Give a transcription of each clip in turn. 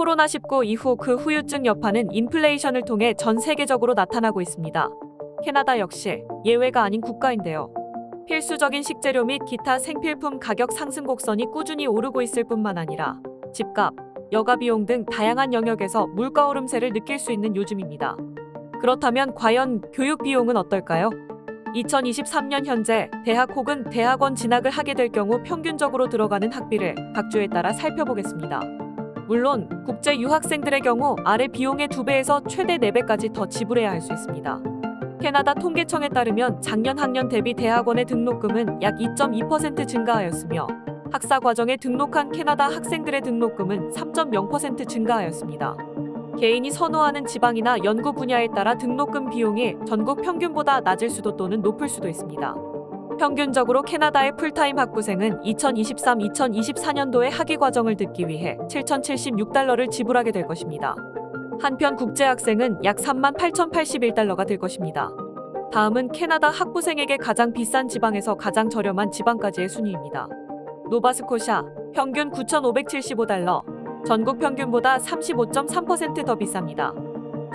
코로나19 이후 그 후유증 여파는 인플레이션을 통해 전 세계적으로 나타나고 있습니다. 캐나다 역시 예외가 아닌 국가인데요. 필수적인 식재료 및 기타 생필품 가격 상승 곡선이 꾸준히 오르고 있을 뿐만 아니라 집값, 여가 비용 등 다양한 영역에서 물가 오름세를 느낄 수 있는 요즘입니다. 그렇다면 과연 교육 비용은 어떨까요? 2023년 현재 대학 혹은 대학원 진학을 하게 될 경우 평균적으로 들어가는 학비를 각 주에 따라 살펴보겠습니다. 물론 국제 유학생들의 경우 아래 비용의 2배에서 최대 4배까지 더 지불해야 할 수 있습니다. 캐나다 통계청에 따르면 작년 학년 대비 대학원의 등록금은 약 2.2% 증가하였으며 학사 과정에 등록한 캐나다 학생들의 등록금은 3.0% 증가하였습니다. 개인이 선호하는 지방이나 연구 분야에 따라 등록금 비용이 전국 평균보다 낮을 수도 또는 높을 수도 있습니다. 평균적으로 캐나다의 풀타임 학부생은 2023-2024년도에 학위 과정을 듣기 위해 7,076달러를 지불하게 될 것입니다. 한편 국제 학생은 약 38,081달러가 될 것입니다. 다음은 캐나다 학부생에게 가장 비싼 지방에서 가장 저렴한 지방까지의 순위입니다. 노바스코샤 평균 9,575달러, 전국 평균보다 35.3%더 비쌉니다.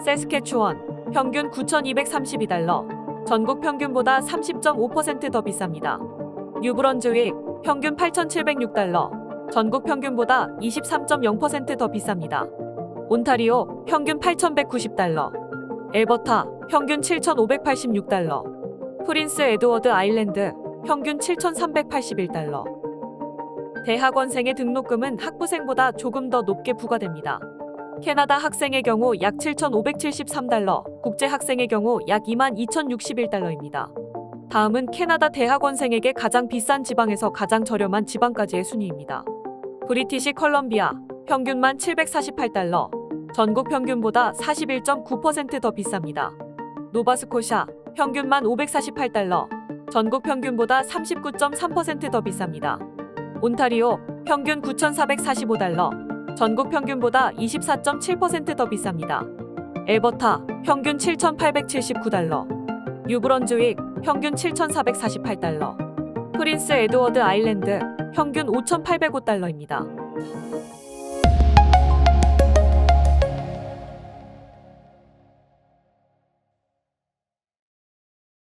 세스케추원 평균 9,232달러, 전국 평균보다 30.5%더 비쌉니다. 뉴브런즈윅 평균 8,706달러, 전국 평균보다 23.0%더 비쌉니다. 온타리오 평균 8,190달러, 엘버타 평균 7,586달러, 프린스 에드워드 아일랜드 평균 7,381달러. 대학원생의 등록금은 학부생보다 조금 더 높게 부과됩니다. 캐나다 학생의 경우 약 7,573달러, 국제 학생의 경우 약 22,061달러입니다. 다음은 캐나다 대학원생에게 가장 비싼 지방에서 가장 저렴한 지방까지의 순위입니다. 브리티시 컬럼비아 평균만 748달러, 전국 평균보다 41.9%더 비쌉니다. 노바스코샤 평균만 548달러, 전국 평균보다 39.3%더 비쌉니다. 온타리오 평균 9,445달러, 전국 평균보다 24.7%더 비쌉니다. 엘버타 평균 7,879달러, 뉴브런즈윅 평균 7,448달러, 프린스 에드워드 아일랜드 평균 5,805달러입니다.